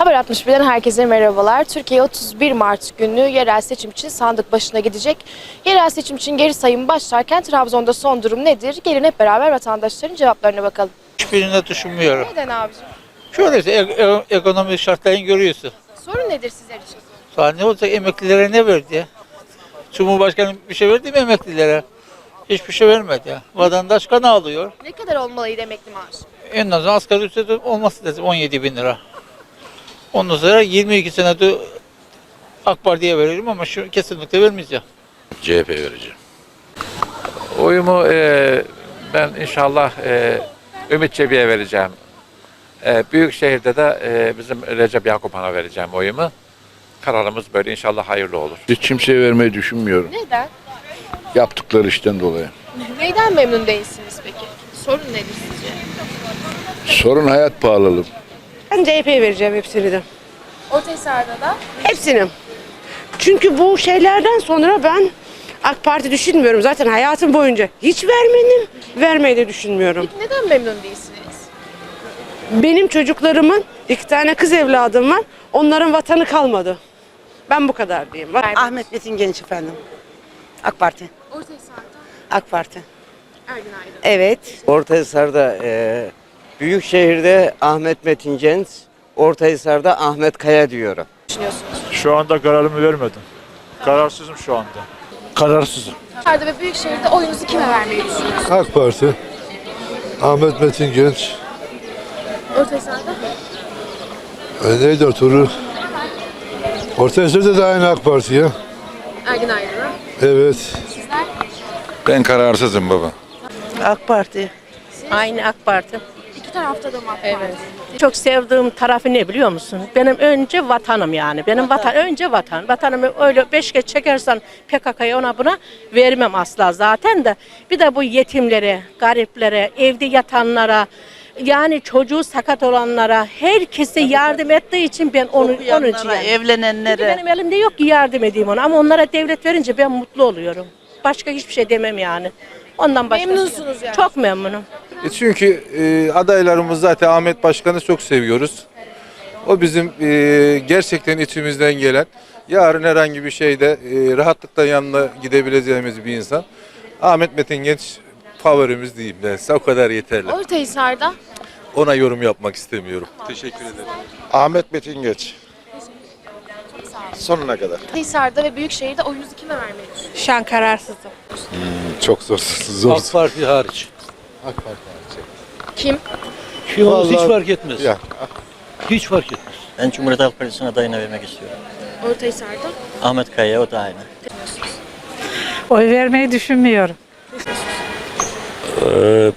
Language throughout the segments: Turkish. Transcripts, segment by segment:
Haber 61'den herkese merhabalar. Türkiye 31 Mart günü yerel seçim için sandık başına gidecek. Yerel seçim için geri sayım başlarken Trabzon'da son durum nedir? Gelin hep beraber vatandaşların cevaplarına bakalım. Hiçbirini düşünmüyorum. Neden abicim? Şöyle işte, e- e- ekonomi şartlarını görüyorsun. Sorun nedir sizler için? Sonra ne olacak emeklilere ne verdi ya? Cumhurbaşkanı bir şey verdi mi emeklilere? Hiçbir şey vermedi ya. Vatandaş kan alıyor. Ne kadar olmalıydı emekli maaşı? En azından asgari ücret olması lazım 17 bin lira. Ondan sonra 22 senede AK Parti'ye veririm ama şu kesinlikle vermeyeceğim. CHP vereceğim. Oyumu e, ben inşallah e, Ümit Çebi'ye vereceğim. E, Büyükşehir'de de e, bizim Recep Yakuphan'a vereceğim oyumu. Kararımız böyle inşallah hayırlı olur. Hiç kimseye vermeyi düşünmüyorum. Neden? Yaptıkları işten dolayı. Neyden memnun değilsiniz peki? Sorun nedir sizce? Sorun hayat pahalılığı. Ben CHP'ye vereceğim hepsini de. Ortaysar'da da Hepsini. Çünkü bu şeylerden sonra ben AK Parti düşünmüyorum. Zaten hayatım boyunca hiç vermedim. Vermeyi de düşünmüyorum. Peki neden memnun değilsiniz? Benim çocuklarımın iki tane kız evladım var. Onların vatanı kalmadı. Ben bu kadar diyeyim. Ahmet Metin Genç efendim. AK Parti. Ortaysar'da AK Parti. Ergin Aydın. Evet. Ortahisar'da e, Büyükşehir'de Ahmet Metin Cenz, Ortahisar'da Ahmet Kaya diyorum. düşünüyorsunuz? Şu anda kararımı vermedim. Kararsızım şu anda. Kararsızım. Ortaysar'da ve Büyükşehir'de oyunuzu kime vermeyi düşünüyorsunuz? AK Parti, Ahmet Metin Genç, Ortaysar'da? e, neydi o turu? Orta de aynı AK Parti ya. Ergin Aydın'a. Evet. Sizler? Ben kararsızım baba. AK Parti. Aynı AK Parti. İki tarafta da AK Parti? Çok sevdiğim tarafı ne biliyor musun? Benim önce vatanım yani. Benim vatan önce vatan. Vatanımı öyle beş geç çekersen PKK'ya ona buna vermem asla zaten de. Bir de bu yetimlere, gariplere, evde yatanlara, yani çocuğu sakat olanlara, herkese yardım ettiği için ben onu onun için yani. Çünkü evlenenlere. benim elimde yok ki yardım edeyim ona ama onlara devlet verince ben mutlu oluyorum. Başka hiçbir şey demem yani. Ondan başka Memnunsunuz yani. Çok memnunum. E Çünkü e, adaylarımız zaten Ahmet Başkan'ı çok seviyoruz. O bizim e, gerçekten içimizden gelen, yarın herhangi bir şeyde e, rahatlıkla yanına gidebileceğimiz bir insan. Ahmet Metin Genç favorimiz diyeyim ben size o kadar yeterli. Ortaysar'da Ona yorum yapmak istemiyorum. Teşekkür ederim. Ahmet Metin Geç. Sonuna kadar. Ortaysar'da ve Büyükşehir'de oyunuzu kime vermeyi düşünüyorsunuz? Şu an kararsızım. Çok zor. zor. AK Parti hariç. Kim? Kim olsa hiç Vallahi- fark etmez. Ya. Hiç fark etmez. Ben Cumhuriyet Halk Partisi'ne adayına vermek istiyorum. Ortaysar'da. Ahmet Kaya o da aynı. Oy vermeyi düşünmüyorum.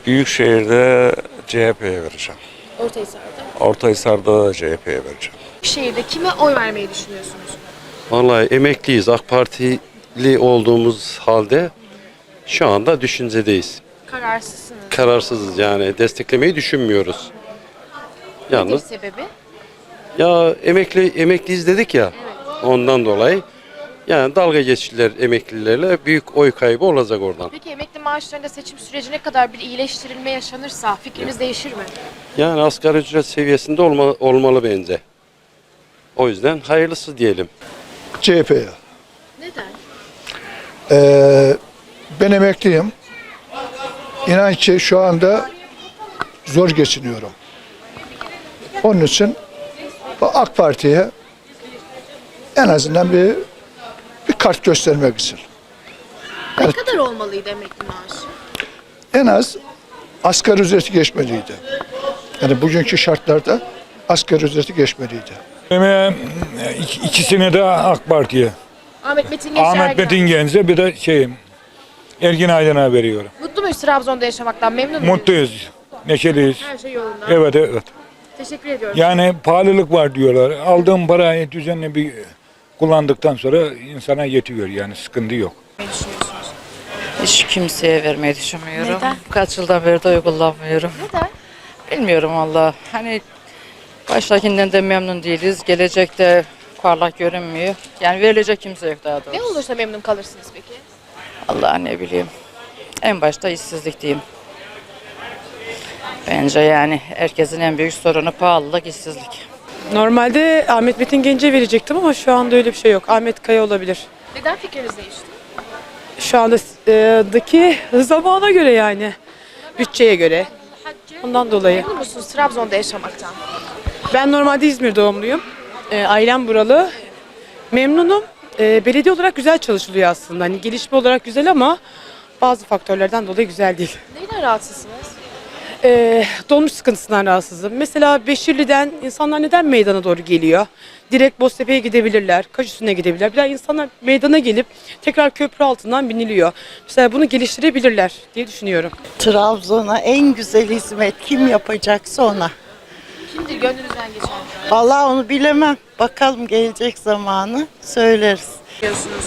Büyükşehir'de CHP'ye vereceğim. Ortaysar'da. Ortahisar'da da CHP'ye vereceğim. Büyükşehir'de kime oy vermeyi düşünüyorsunuz? Vallahi emekliyiz. AK Partili olduğumuz halde şu anda düşüncedeyiz. Kararsızsınız. Kararsızız yani. Desteklemeyi düşünmüyoruz. Nedir Yalnız sebebi? ya emekli emekliyiz dedik ya. Ondan dolayı yani dalga geçtiler emeklilerle büyük oy kaybı olacak oradan. Peki emekli maaşlarında seçim sürecine kadar bir iyileştirilme yaşanırsa fikriniz değişir mi? Yani asgari ücret seviyesinde olma, olmalı bence. O yüzden hayırlısı diyelim. CHP'ye. Neden? Ee, ben emekliyim. İnan ki şu anda zor geçiniyorum. Onun için AK Parti'ye en azından bir bir kart göstermek için. Ne kadar olmalıydı emekli maaşı? En az asgari ücreti geçmeliydi. Yani bugünkü şartlarda asgari ücreti geçmeliydi. Benim ikisini de AK Parti'ye. Ahmet Metin Genç Ahmet Ergin Metin. Genç'e bir de şey Ergin Aydın'a veriyorum. Mutlu muyuz Trabzon'da yaşamaktan? Memnun muyuz? Mutluyuz. Neşeliyiz. Her şey yolunda. Evet evet. Teşekkür ediyorum. Yani pahalılık var diyorlar. Aldığım parayı düzenli bir kullandıktan sonra insana yetiyor yani sıkıntı yok. Ne düşünüyorsunuz? Hiç kimseye vermeyi düşünmüyorum. Neden? Kaç yıldan beri de oy kullanmıyorum. Neden? Bilmiyorum valla. Hani baştakinden de memnun değiliz. Gelecekte parlak görünmüyor. Yani verilecek kimse yok daha doğrusu. Ne olursa memnun kalırsınız peki? Allah ne bileyim. En başta işsizlik diyeyim. Bence yani herkesin en büyük sorunu pahalılık, işsizlik. Normalde Ahmet Metin Gence'ye verecektim ama şu anda öyle bir şey yok. Ahmet Kaya olabilir. Neden fikriniz değişti? Şu anda e, zamana göre yani. Bütçeye göre. Ondan dolayı. Memnun musunuz Trabzon'da yaşamaktan? Ben normalde İzmir doğumluyum. E, ailem buralı. Memnunum. E, belediye olarak güzel çalışılıyor aslında. Hani gelişme olarak güzel ama bazı faktörlerden dolayı güzel değil. Neyden rahatsızsınız? E, dolmuş sıkıntısından rahatsızım. Mesela Beşirli'den insanlar neden meydana doğru geliyor? Direkt Boztepe'ye gidebilirler, Kaş üstüne gidebilirler. Bir daha insanlar meydana gelip tekrar köprü altından biniliyor. Mesela bunu geliştirebilirler diye düşünüyorum. Trabzon'a en güzel hizmet kim yapacaksa ona. Gönlünüzden geçen? Vallahi onu bilemem. Bakalım gelecek zamanı söyleriz. Diyorsunuz.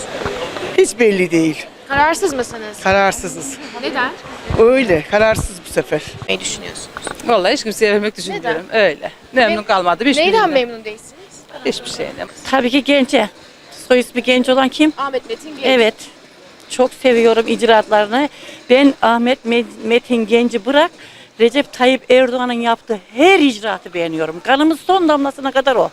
Hiç belli değil. Kararsız mısınız? Kararsızız. Neden? Öyle kararsız bu sefer. Ne düşünüyorsunuz? Vallahi hiç kimseye vermek düşünmüyorum. Öyle. Memnun kalmadım. Hiçbirinden. Neyden memnun değilsiniz? Hiçbir şeyden. Tabii ki Gence. Soy ismi Genç olan kim? Ahmet Metin Genç. Evet. Çok seviyorum icraatlarını. Ben Ahmet Me- Metin Genci bırak Recep Tayyip Erdoğan'ın yaptığı her icraatı beğeniyorum. Kanımız son damlasına kadar o.